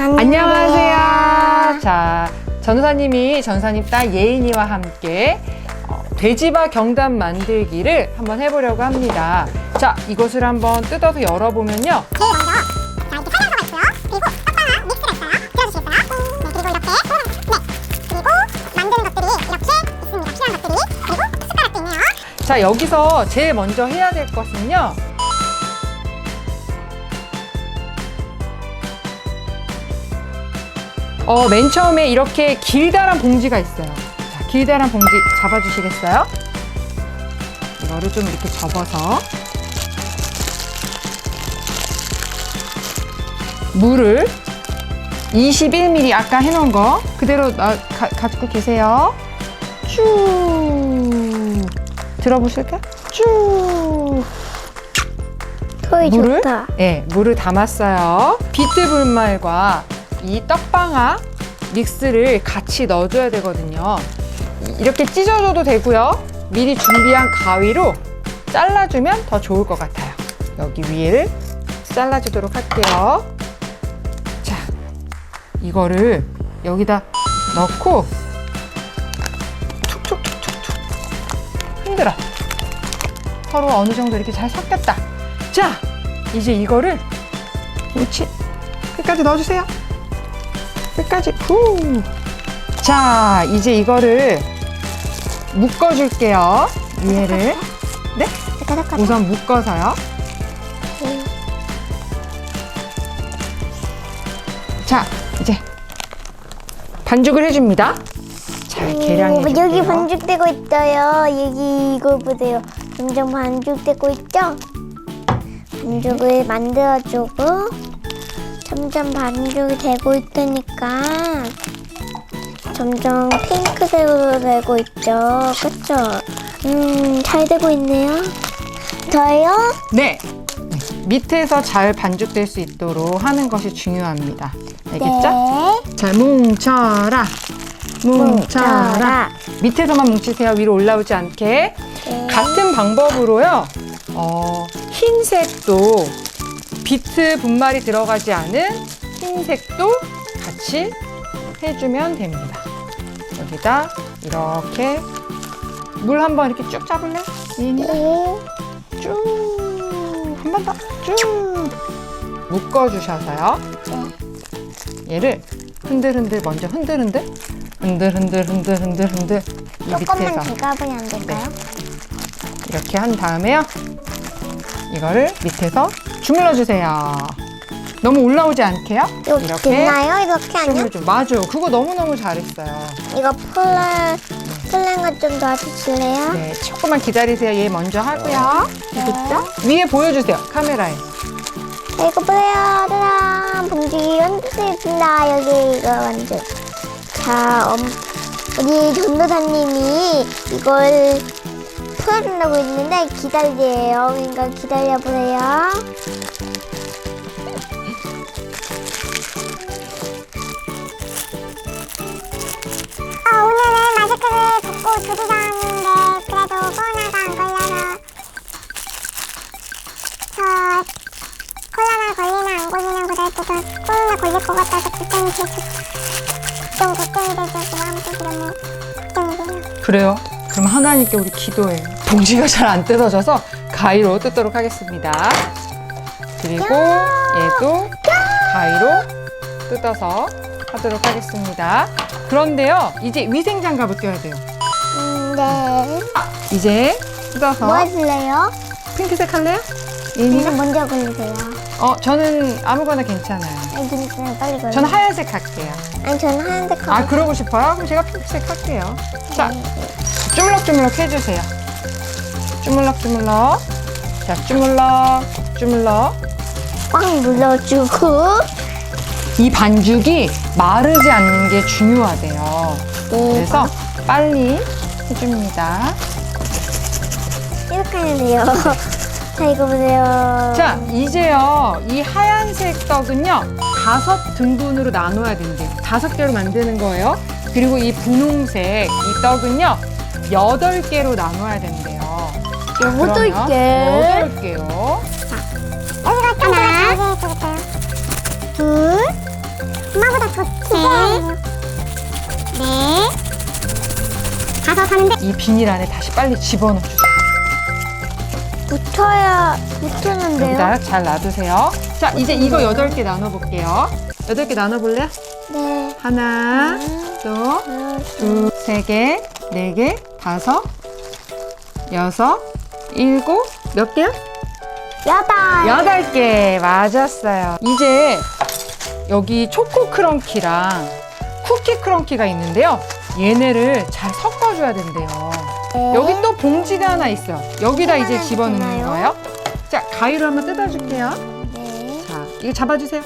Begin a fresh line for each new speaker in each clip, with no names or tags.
안녕하세요. 자, 전사님이 전사님 딸 예인이와 함께 어, 돼지바 경단 만들기를 한번 해보려고 합니다. 자, 이것을 한번 뜯어서 열어보면요.
제일 먼저 자 이렇게 설명서가 있고요. 그리고 떡방아 믹스가 있어요. 들어주시겠어요? 네, 그리고 이렇게 네, 그리고 만드는 것들이 이렇게 있습니다. 필요한 것들이 그리고 숟가락도 있네요.
자, 여기서 제일 먼저 해야 될 것은요. 어, 맨 처음에 이렇게 길다란 봉지가 있어요. 자, 길다란 봉지 잡아주시겠어요? 이거를 좀 이렇게 접어서 물을 21ml 아까 해놓은 거 그대로 나- 가, 가지고 계세요. 쭉 들어보실까요? 쭉
소리
물을
좋다.
네, 물을 담았어요. 비트 불말과 이 떡방아 믹스를 같이 넣어줘야 되거든요. 이렇게 찢어줘도 되고요. 미리 준비한 가위로 잘라주면 더 좋을 것 같아요. 여기 위를 잘라주도록 할게요. 자, 이거를 여기다 넣고 툭툭툭툭툭 흔들어. 서로 어느 정도 이렇게 잘 섞였다. 자, 이제 이거를 그렇지 끝까지 넣어주세요. 끝까지 후. 자, 이제 이거를 묶어줄게요. 위에를 네? 우선 묶어서요. 자, 이제 반죽을 해줍니다. 잘 계량해 줄게요.
여기 반죽되고 있어요. 여기 이거 보세요. 점점 반죽되고 있죠? 반죽을 만들어주고 점점 반죽이 되고 있으니까 점점 핑크색으로 되고 있죠. 그쵸? 음, 잘 되고 있네요. 저요?
네. 네. 밑에서 잘 반죽될 수 있도록 하는 것이 중요합니다. 알겠죠?
네.
자, 뭉쳐라. 뭉쳐라. 밑에서만 뭉치세요. 위로 올라오지 않게.
네.
같은 방법으로요. 어, 흰색도 비트 분말이 들어가지 않은 흰색도 같이 해주면 됩니다. 여기다 이렇게 물 한 번 이렇게 쭉 잡을래? 이인이가
네.
쭉. 한 번 더. 쭉. 묶어주셔서요. 얘를 흔들흔들 먼저 흔들흔들. 흔들흔들 흔들흔들 흔들. 이
조금만
밑에서.
보면 안 될까요?
이렇게 한 다음에요. 이거를 밑에서 주물러 주세요. 너무 올라오지 않게요.
이렇게 됐나요? 이렇게 하면?
주물러 줘. 맞아. 그거 너무 너무 잘했어요.
이거 플랜, 플랜을 좀 도와주실래요?
네, 조금만 기다리세요. 얘 먼저 하고요.
네.
알겠죠? 위에 보여주세요. 카메라에.
자, 이거 보세요. 짜잔! 봉지 있습니다. 여기 이거 완전. 자, 엄, 우리 전도사님이 이걸 풀어준다고 했는데 기다려요. 그러니까 기다려보세요.
아 오늘은 마스크를 벗고 조리사하는데 그래도 코로나가 안 걸려서 저 코로나 걸리나 안 걸리나 그래도 코로나 걸릴 것 같아서 걱정이 되죠. 좀 걱정이 되죠. 아무튼 그러면 걱정이 돼요.
그래요? 그럼 하나님께 우리 기도해요. 봉지가 잘 안 뜯어져서 가위로 뜯도록 하겠습니다. 그리고 얘도 가위로 뜯어서 하도록 하겠습니다. 그런데요, 이제 위생 장갑을 껴야 돼요.
음, 네.
이제 뜯어서
뭐 하실래요?
핑크색 할래요?
이거
이인이가?
먼저 걸리세요.
어, 저는 아무거나 괜찮아요.
아니, 근데 빨리 걸려.
저는 하얀색 할게요.
아니, 저는 하얀색
아,
하고.
그러고 싶어요? 그럼 제가 핑크색 할게요. 자, 주물럭주물럭 해주세요. 주물럭주물럭. 자, 주물럭, 주물럭.
꽉 눌러주고.
이 반죽이 마르지 않는 게 중요하대요.
네.
그래서 빨리 해줍니다.
이렇게 돼요. 자, 이거 보세요.
자, 이제요, 이 하얀색 떡은요, 다섯 등분으로 나눠야 된대요. 다섯 개로 만드는 거예요. 그리고 이 분홍색, 이 떡은요, 여덟 개로 나눠야 된대요.
여덟 뭐
그러면
개.
여덟 개요.
여기가 하나, 네, 둘, 엄마보다 더
세, 넷, 다섯 하는데
이 비닐 안에 다시 빨리 집어넣어 주세요.
붙어야 붙이는데요.
여기다 잘 놔두세요. 자, 이제 이거 여덟 개 나눠 볼게요. 여덟 개 나눠 볼래요?
네.
하나,
네. 또
둘, 세 개, 네 개, 다섯, 여섯, 일곱, 몇 개요?
여덟.
여덟 개 맞았어요. 이제 여기 초코 크런키랑 쿠키 크런키가 있는데요. 얘네를 잘 섞어줘야 된대요.
네.
여기 또 봉지가 하나 있어요. 여기다 이제 집어넣는? 거예요. 자, 가위로 한번 뜯어줄게요.
네.
자, 이거 잡아주세요.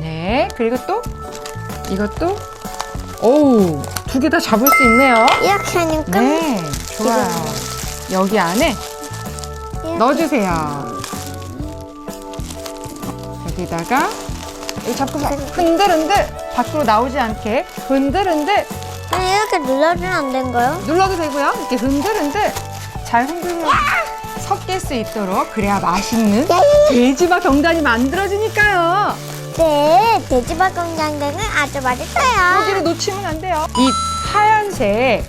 네, 그리고 또 이것도 오우 두 개 다 잡을 수 있네요.
이렇게 하니까
네, 좋아요. 여기 안에
이렇게
넣어주세요. 여기다가 여기 잡고 흔들흔들 밖으로 나오지 않게 흔들흔들
아니, 이렇게 눌러주면 안 된가요?
눌러도 되고요. 이렇게 흔들흔들 잘 흔들면 섞일 수 있도록 그래야 맛있는 돼지밥 경단이 만들어지니까요.
네, 돼지밥 공장장은 아주 맛있어요.
여기를 놓치면 안 돼요. 이 하얀색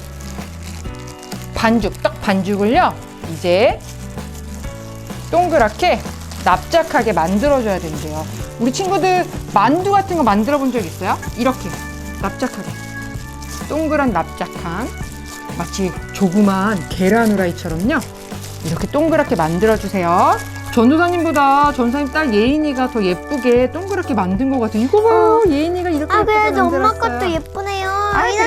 반죽, 떡 반죽을요, 이제 동그랗게 납작하게 만들어줘야 된대요. 우리 친구들 만두 같은 거 만들어 본 적 있어요? 이렇게 납작하게. 동그란 납작한 마치 조그만 계란 후라이처럼요. 이렇게 동그랗게 만들어주세요. 전도사님보다 전사님 딸 예인이가 더 예쁘게 동그랗게 만든 것 같아요. 이거 봐요. 예인이가 이렇게
아,
예쁘게
그래도 엄마
만들었어요.
것도.
아,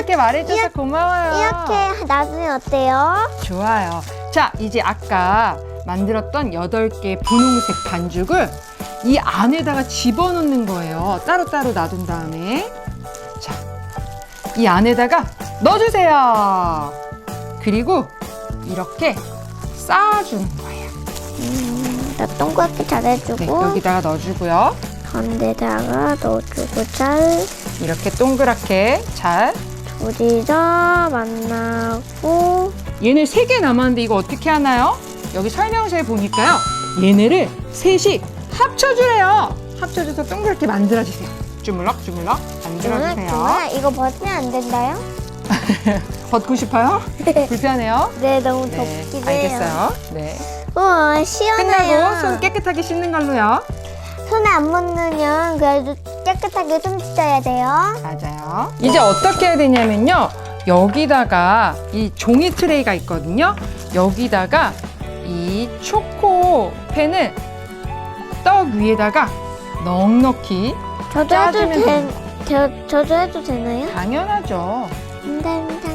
이렇게 말해줘서
이렇게-
고마워요.
이렇게 놔두면 어때요?
좋아요. 자, 이제 아까 만들었던 여덟 개 분홍색 반죽을 이 안에다가 집어넣는 거예요. 따로따로 놔둔 다음에. 자, 이 안에다가 넣어주세요. 그리고 이렇게 쌓아주는 거예요.
음, 나 동그랗게 잘해주고
네, 여기다가 넣어주고요.
가운데다가 넣어주고 잘
이렇게 동그랗게 잘.
둘이서 만나고
얘네 세 개 남았는데 이거 어떻게 하나요? 여기 설명서에 보니까요. 얘네를 셋이 합쳐주래요. 합쳐줘서 동그랗게 만들어주세요. 주물럭 주물럭 만들어주세요.
정말 이거 버티면 안 된다요?
벗고 싶어요? 불편해요?
네, 너무
네,
덥긴 해요.
알겠어요. 네.
우와, 시원해요.
끝나고 손 깨끗하게 씻는 걸로요.
손에 안 묻으면 그래도 깨끗하게 손 씻어야 돼요.
맞아요. 이제 어떻게 해야 되냐면요. 여기다가 이 종이 트레이가 있거든요. 여기다가 이 초코 펜을 떡 위에다가 넉넉히
저도 해도
짜주면
저, 저도 해도 되나요?
당연하죠.
감사합니다.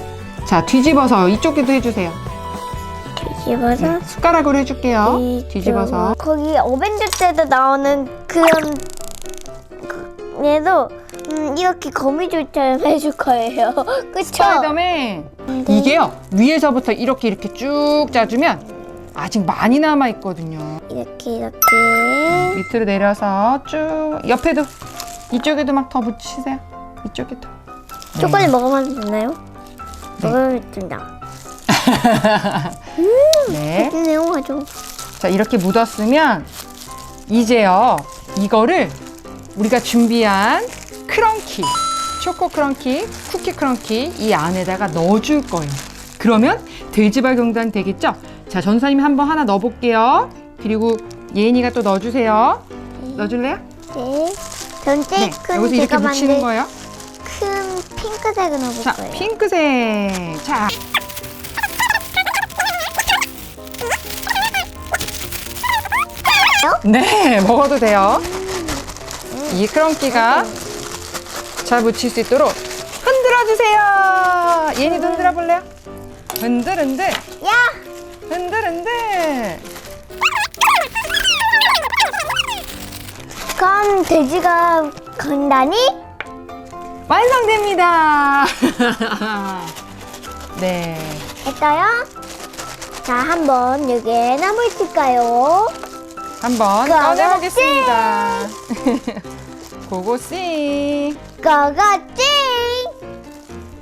자, 뒤집어서 이쪽 에도 해주세요.
뒤집어서
네, 숟가락으로 해줄게요.
이쪽.
뒤집어서.
거기 어벤져 때도 나오는 그런 그- 얘도 음, 이렇게 거미줄처럼 해줄 거예요. 그쵸?
스파이더맨.
네.
이게요, 위에서부터 이렇게 이렇게 쭉 짜주면 아직 많이 남아 있거든요.
이렇게 이렇게
밑으로 내려서 쭉 옆에도 이쪽에도 막 더 붙이세요. 이쪽에도.
초콜릿 먹으면 되나요?
네.
먹으면 된다.
네.
네요 아주.
자, 이렇게 묻었으면 이제요, 이거를 우리가 준비한 크런키, 초코 크런키, 쿠키 크런키 이 안에다가 넣어줄 거예요. 그러면 돼지발 경단 되겠죠? 자, 전사님이 한번 하나 넣어볼게요. 그리고 예인이가 또 넣어주세요. 넣어줄래요?
네. 전 제일 큰
여기서 이렇게
제가
묻히는
만든
거예요.
큰 핑크색을 넣어볼
자,
거예요.
핑크색. 자. 네, 먹어도 돼요. 이 크런키가 잘 묻힐 수 있도록 흔들어 주세요. 얘니도 흔들어 볼래요? 흔들 흔들
야!
흔들 흔들.
그럼 돼지가 간다니?
완성됩니다. 네.
했어요? 자, 한번 여기에 나무 있을까요?
한번
고고씨!
꺼내보겠습니다. 고고씨.
거거찡!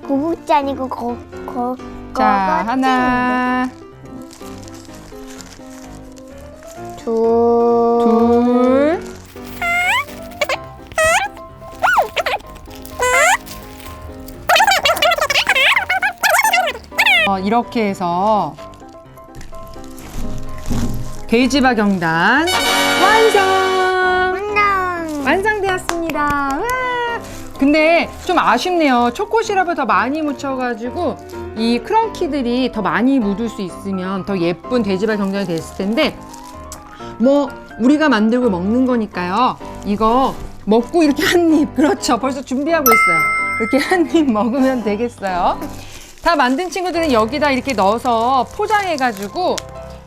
고국지 아니고 거, 거,
자,
거거찡.
하나,
둘,
둘, 어, 이렇게 해서 돼지바 경단 완성! 완성되었습니다. 와! 근데 좀 아쉽네요. 초코 시럽을 더 많이 묻혀가지고 이 크런키들이 더 많이 묻을 수 있으면 더 예쁜 돼지발 경장이 됐을 텐데 뭐 우리가 만들고 먹는 거니까요. 이거 먹고 이렇게 한 입, 그렇죠. 벌써 준비하고 있어요. 이렇게 한 입 먹으면 되겠어요. 다 만든 친구들은 여기다 이렇게 넣어서 포장해가지고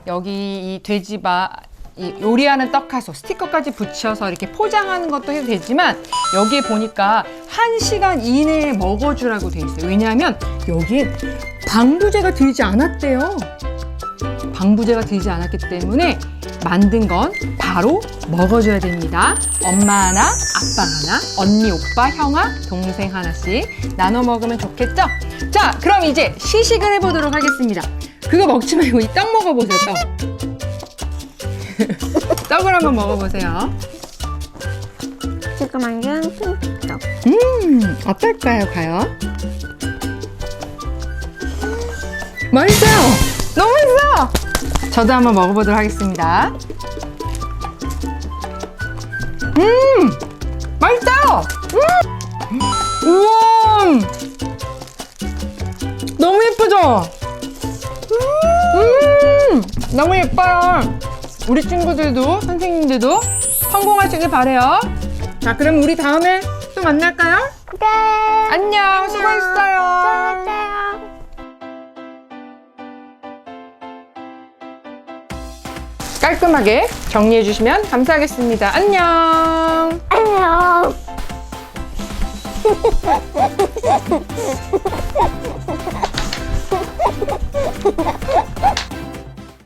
여기 이 돼지바 이 요리하는 떡하소 스티커까지 붙여서 이렇게 포장하는 것도 해도 되지만 여기에 보니까 한시간 이내에 먹어주라고 돼 있어요. 왜냐하면 여기에 방부제가 들지 않았대요. 방부제가 들지 않았기 때문에 만든 건 바로 먹어줘야 됩니다. 엄마 하나, 아빠 하나, 언니, 오빠, 형아, 동생 하나씩 나눠 먹으면 좋겠죠? 자, 그럼 이제 시식을 해보도록 하겠습니다. 그거 먹지 말고 이 떡 먹어보세요, 떡. 떡을 한번 먹어보세요.
제가 만든 핑떡.
음, 어떨까요, 과연? 맛있어요! 너무 맛있어! 저도 한번 먹어보도록 하겠습니다. 음! 맛있어요! 음! 우와! 너무 예쁘죠? 음! 너무 예뻐요. 우리 친구들도, 선생님들도 성공하시길 바래요. 자, 그럼 우리 다음에 또 만날까요?
네.
안녕, 수고했어요.
수고하세요.
깔끔하게 정리해 주시면 감사하겠습니다. 안녕.
안녕.